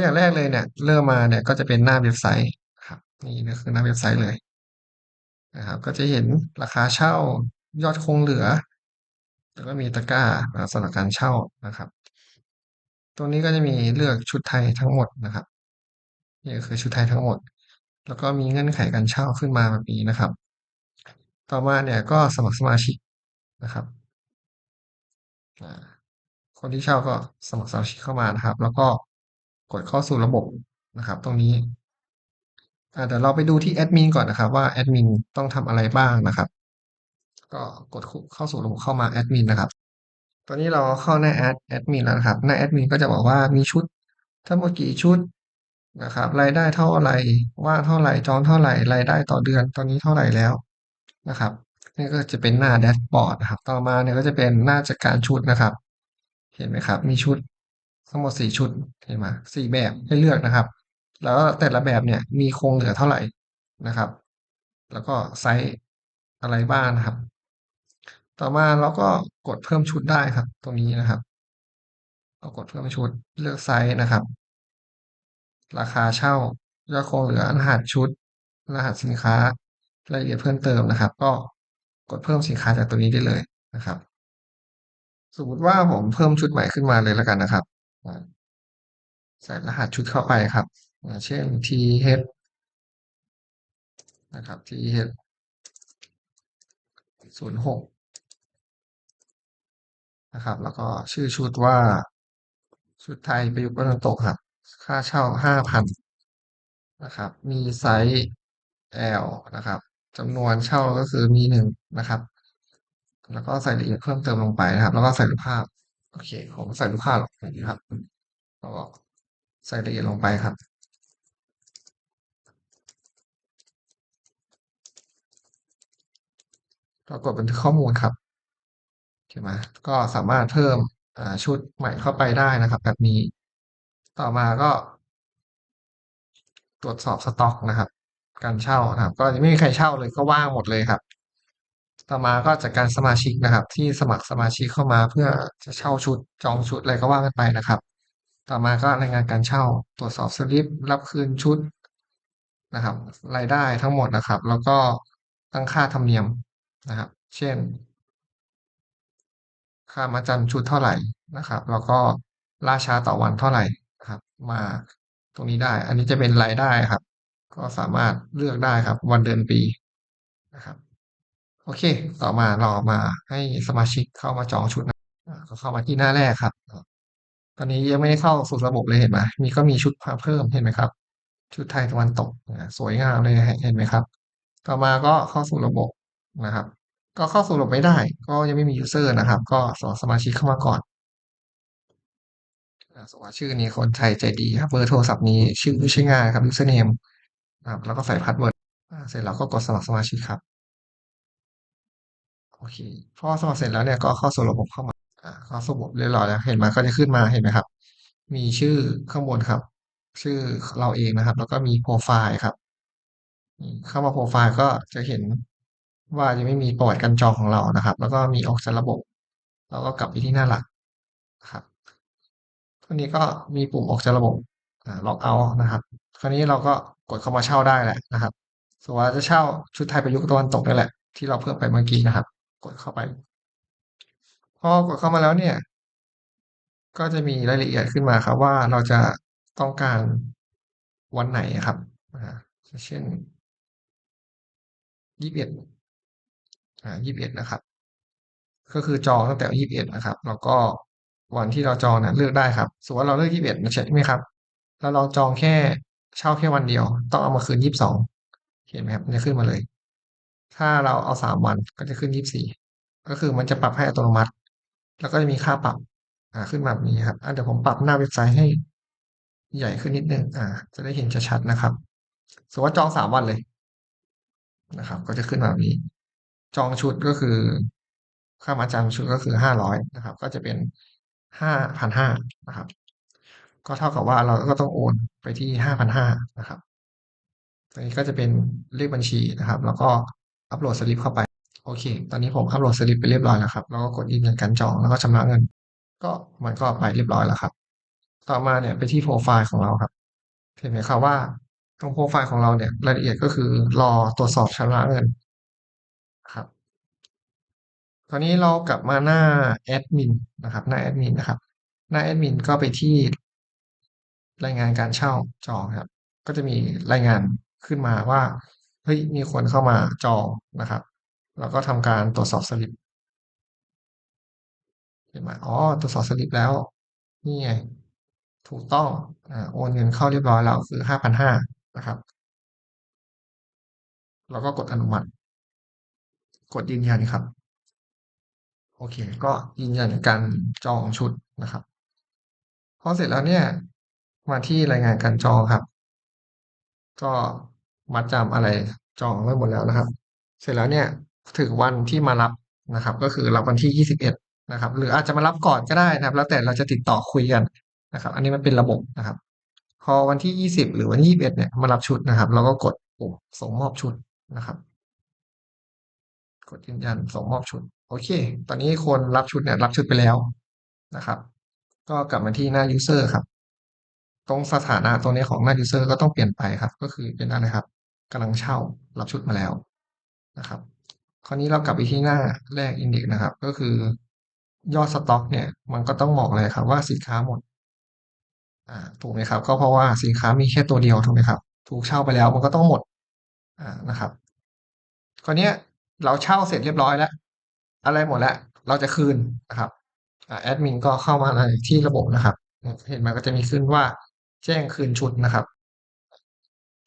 อย่างแรกเลยเนี่ย เริ่มมาเนี่ยก็จะเป็นหน้าเว็บไซต์ครับนี่นี่คือหน้าเว็บไซต์เลยนะครับก็จะเห็นราคาเช่ายอดคงเหลือ แล้วก็มีตะกร้าสำหรับการเช่านะครับ ตรงนี้ก็จะมีเลือกชุดไทยทั้งหมดนะครับนี่ก็คือชุดไทยทั้งหมด แล้วก็มีเงื่อนไขการเช่าขึ้นมาแบบนี้นะครับ ต่อมาเนี่ยก็สมัครสมาชิกนะครับคนที่เช่าก็สมัครสมาชิกเข้ามานะครับ แล้วก็ กดเข้าสู่ระบบนะครับ ตรงนี้เดี๋ยวเราไปดูที่แอดมินก่อนนะครับ ว่าแอดมินต้องทำอะไรบ้างนะครับ ก็กดเข้าสู่ระบบเข้ามาแอดมินนะครับตอนนี้เราเข้าหน้าแอดแอดมินแล้วนะครับหน้าแอดมินก็จะบอกว่ามีชุดทั้งหมดกี่ชุดนะครับรายได้เท่าไหร่ว่างเท่าไหร่จองเท่าไหร่รายได้ต่อเดือนตอนนี้เท่าไหร่แล้วนะครับนี่ก็จะเป็นหน้าแดชบอร์ดนะครับ ต่อมาเนี่ยก็จะเป็นหน้าจัดการชุดนะครับ เห็นไหมครับ มีชุด ทั้งหมดสี่ชุดเห็นไหมสี่แบบให้เลือกนะครับ แล้วแต่ละแบบเนี่ยมีคงเหลือเท่าไหร่นะครับ แล้วก็ไซส์อะไรบ้างนะครับ ต่อมาเราก็กดเพิ่มชุดได้ครับ ตรงนี้นะครับเรากดเพิ่มชุดเลือกไซส์นะครับ ราคาเช่ายอดคงเหลือรหัสชุด รหัสสินค้ารายละเอียดเพิ่มเติมนะครับ ก็กดเพิ่มสินค้าจากตัวนี้ได้เลยนะครับ สมมติว่าผมเพิ่มชุดใหม่ขึ้นมาเลยแล้วกันนะครับ ใส่รหัสชุดเข้าไปครับ เช่น th นะครับ th ศูนย์หกนะครับ แล้วก็ชื่อชุดว่า ชุดไทยประยุกต์ตะวันตกครับ ค่าเช่าห้าพันนะครับ มีไซส์ L นะครับจำนวนเช่าก็คือมีหนึ่งนะครับ แล้วก็ใส่รายละเอียดเพิ่มเติมลงไปนะครับ แล้วก็ใส่รูปภาพ โอเค ผมใส่รูปภาพลงไปนะครับก็ใส่รายละเอียดลงไปครับก็กดบันทึกข้อมูลครับใช่ไหมก็สามารถเพิ่มชุดใหม่เข้าไปได้นะครับ แบบนี้ ต่อมาก็ ตรวจสอบสต็อกนะครับ การเช่านะครับ ก็ไม่มีใครเช่าเลยก็ว่างหมดเลยครับ ต่อมาก็จากการสมาชิกนะครับ ที่สมัครสมาชิกเข้ามาเพื่อจะเช่าชุดจองชุดอะไรก็ว่ากันไปนะครับ ต่อมาก็รายงานการเช่าตรวจสอบสลิปรับคืนชุดนะครับ รายได้ทั้งหมดนะครับ แล้วก็ตั้งค่าธรรมเนียมนะครับ เช่น ค่ามาจำชุดเท่าไหร่นะครับ แล้วก็ล่าชาต่อวันเท่าไหร่นะครับ มาตรงนี้ได้ อันนี้จะเป็นรายได้ครับ ก็สามารถเลือกได้ครับ วันเดือนปีนะครับ โอเค ต่อมาเรามาให้สมาชิกเข้ามาจองชุดนะก็เข้ามาที่หน้าแรกครับ ตอนนี้ยังไม่ได้เข้าสู่ระบบเลยเห็นไหมมีก็มีชุดเพิ่มเห็นไหมครับ ชุดไทยตะวันตกสวยงามเลยเห็นไหมครับ ต่อมาก็เข้าสู่ระบบนะครับ ก็เข้าสู่ระบบไม่ได้ ก็ยังไม่มียูเซอร์นะครับ ก็สอสมาชิกเข้ามาก่อนสมมติชื่อนี้คนไทยใจดีครับเบอร์โทรศัพท์นี้ชื่อชื่องายครับ username ครับแล้วก็ใส่พาสเวิร์ดเสร็จแล้วก็กดสมัครสมาชิกครับ โอเคพอสมัครเสร็จแล้วเนี่ยก็เข้าสู่ระบบเข้ามาอ่าเข้าสู่ระบบเรียบร้อยแล้วเห็นไหมก็จะขึ้นมาเห็นไหมครับ มีชื่อข้างบนครับ ชื่อเราเองนะครับ แล้วก็มีโปรไฟล์ครับเข้ามาโปรไฟล์ก็จะเห็นว่าจะไม่มีประวัติการจองของเรานะครับ แล้วก็มีออกจากระบบแล้วก็กลับไปที่หน้าหลักครับคราวนี้ก็มีปุ่มออกจากระบบล็อกเอาท์นะครับ คราวนี้เราก็กดเข้ามาเช่าได้แหละนะครับสมมติว่าจะเช่าชุดไทยประยุกต์ตะวันตกนี่แหละที่เราเพิ่มไปเมื่อกี้นะครับ กดเข้าไป พอกดเข้ามาแล้วเนี่ย ก็จะมีรายละเอียดขึ้นมาครับว่าเราจะต้องการวันไหนครับเช่นยี่สิบเอ็ดอ่ายี่สิบเอ็ดนะครับ ก็คือจองตั้งแต่ยี่สิบเอ็ดนะครับ แล้วก็วันที่เราจองเนี่ยเลือกได้ครับสมมติว่าเราเลือกยี่สิบเอ็ดใช่ไหมครับแล้วเราจองแค่เช่าแค่วันเดียว ต้องเอามาคืนยี่สิบสองเห็นไหมครับจะขึ้นมาเลย ถ้าเราเอาสามวันก็จะขึ้นยี่สิบสี่ก็คือมันจะปรับให้อัตโนมัติ แล้วก็จะมีค่าปรับ อ่าขึ้นแบบนี้ครับอ่าเดี๋ยวผมปรับหน้าเว็บไซต์ให้ใหญ่ขึ้นนิดนึงอ่า จะได้เห็นชัดๆนะครับสมมติว่าจองสามวันเลยนะครับ ก็จะขึ้นแบบนี้ จองชุดก็คือ ค่ามาจำชุดก็คือห้าร้อยนะครับ ก็จะเป็นห้าพันห้านะครับ ก็เท่ากับว่าเราก็ต้องโอนไปที่ห้าพันห้านะครับตัวนี้ก็จะเป็นเลขบัญชีนะครับ แล้วก็ อัปโหลดสลิปเข้าไป โอเค ตอนนี้ผมอัปโหลดสลิปไปเรียบร้อยแล้วครับ แล้วก็กดยืนยันการจอง แล้วก็ชำระเงิน ก็มันก็ไปเรียบร้อยแล้วครับ ต่อมาเนี่ยไปที่โปรไฟล์ของเราครับ เห็นไหมครับว่าตรงโปรไฟล์ของเราเนี่ยรายละเอียดก็คือรอตรวจสอบชำระเงินครับคราวนี้เรากลับมาหน้าแอดมินนะครับ หน้าแอดมินนะครับ หน้าแอดมินก็ไปที่รายงานการเช่าจองครับ ก็จะมีรายงานขึ้นมาว่า เฮ้ยมีคนเข้ามาจองนะครับ แล้วก็ทำการตรวจสอบสลิปเห็นไหมอ๋อตรวจสอบสลิปแล้วนี่ไงถูกต้องอ่าโอนเงินเข้าเรียบร้อยแล้วคือห้าพันห้านะครับ แล้วก็กดอนุมัติ กดยืนยันครับ โอเค ก็ยืนยันการจองชุดนะครับพอเสร็จแล้วเนี่ย มาที่รายงานการจองครับ ก็ มัดจำอะไรจองไว้หมดแล้วนะครับ เสร็จแล้วเนี่ยถึงวันที่มารับนะครับ ก็คือรับวันที่ยี่สิบเอ็ดนะครับ หรืออาจจะมารับก่อนก็ได้นะครับ แล้วแต่เราจะติดต่อคุยกันนะครับ อันนี้มันเป็นระบบนะครับ พอวันที่ยี่สิบหรือวันที่ยี่สิบเอ็ดเนี่ยมารับชุดนะครับ เราก็กดปุ่มส่งมอบชุดนะครับ กดยืนยันส่งมอบชุด โอเค ตอนนี้คนรับชุดเนี่ยรับชุดไปแล้วนะครับ ก็กลับมาที่หน้า user ครับ ตรงสถานะตรงนี้ของหน้า user ก็ต้องเปลี่ยนไปครับ ก็คือเป็นอะไรครับ กำลังเช่ารับชุดมาแล้วนะครับ คราวนี้เรากลับไปที่หน้าแรกอินเด็กนะครับ ก็คือยอดสต็อก เนี่ย มันก็ต้องบอกเลยครับว่าสินค้าหมดอ่าถูกไหมครับ ก็เพราะว่าสินค้ามีแค่ตัวเดียวถูกไหมครับ ถูกเช่าไปแล้วมันก็ต้องหมดอ่านะครับคราวนี้เราเช่าเสร็จเรียบร้อยแล้ว อะไรหมดแล้ว เราจะคืนนะครับแอดมินก็เข้ามาในที่ระบบนะครับ เห็นมันก็จะมีขึ้นว่าแจ้งคืนชุดนะครับ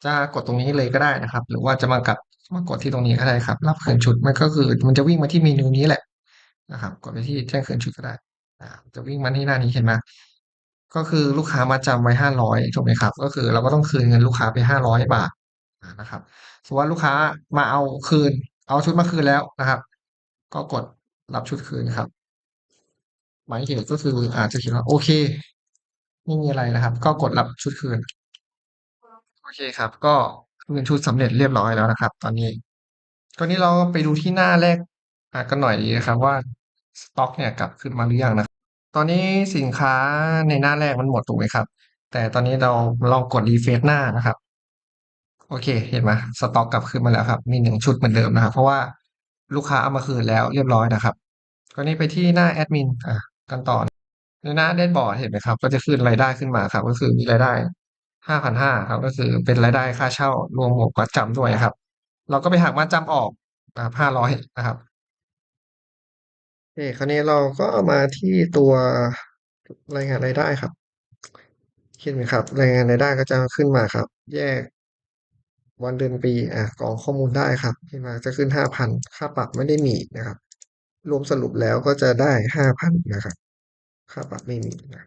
จะกดตรงนี้เลยก็ได้นะครับ หรือว่าจะมากับมากดที่ตรงนี้ก็ได้ครับ รับคืนชุดมันก็คือ มันจะวิ่งมาที่เมนูนี้แหละนะครับ กดไปที่แจ้งคืนชุดก็ได้จะวิ่งมาที่หน้านี้เห็นไหมก็คือลูกค้ามาจำไว้ห้าร้อยถูกไหมครับ ก็คือเราก็ต้องคืนเงินลูกค้าไปห้าร้อยบาทนะครับสมมติว่าลูกค้ามาเอาคืน เอาชุดมาคืนแล้วนะครับ ก็กดรับชุดคืนครับ หมายเหตุก็คืออาจจะเขียนว่าโอเค ไม่มีอะไรนะครับ ก็กดรับชุดคืน อเคครับ ก็คืนชุดสำเร็จเรียบร้อยแล้วนะครับ ตอนนี้ตอนนี้เราไปดูที่หน้าแรกกันหน่อยดีนะครับว่าสต็อกเนี่ยกลับขึ้นมาหรือยังนะตอนนี้สินค้าในหน้าแรกมันหมดถูกไหมครับ แต่ตอนนี้เราลองกดรีเฟรชหน้านะครับ โอเค เห็นไหมสต็อกกลับขึ้นมาแล้วครับ มีหนึ่งชุดเหมือนเดิมนะครับ เพราะว่าลูกค้าเอามาคืนแล้วเรียบร้อยนะครับก็นี้ไปที่หน้าแอดมินอะกันต่อในหน้าแดชบอร์ดเห็นไหมครับ ก็จะขึ้นรายได้ขึ้นมาครับ ก็คือมีรายได้ ห้าพันห้าครับ ก็คือเป็นรายได้ค่าเช่ารวมหมวกมัดจำด้วยครับ เราก็ไปหักมัดจำออกนะห้าร้อยนะครับโอเคคราวนี้เราก็เอามาที่ตัวรายงานรายได้ครับเห็นไหมครับ รายงานรายได้ก็จะขึ้นมาครับ แยกวันเดือนปีอะกรองข้อมูลได้ครับเห็นไหมจะขึ้นห้าพันค่าปรับไม่ได้มีนะครับ รวมสรุปแล้วก็จะได้ห้าพันนะครับ ค่าปรับไม่มีนะ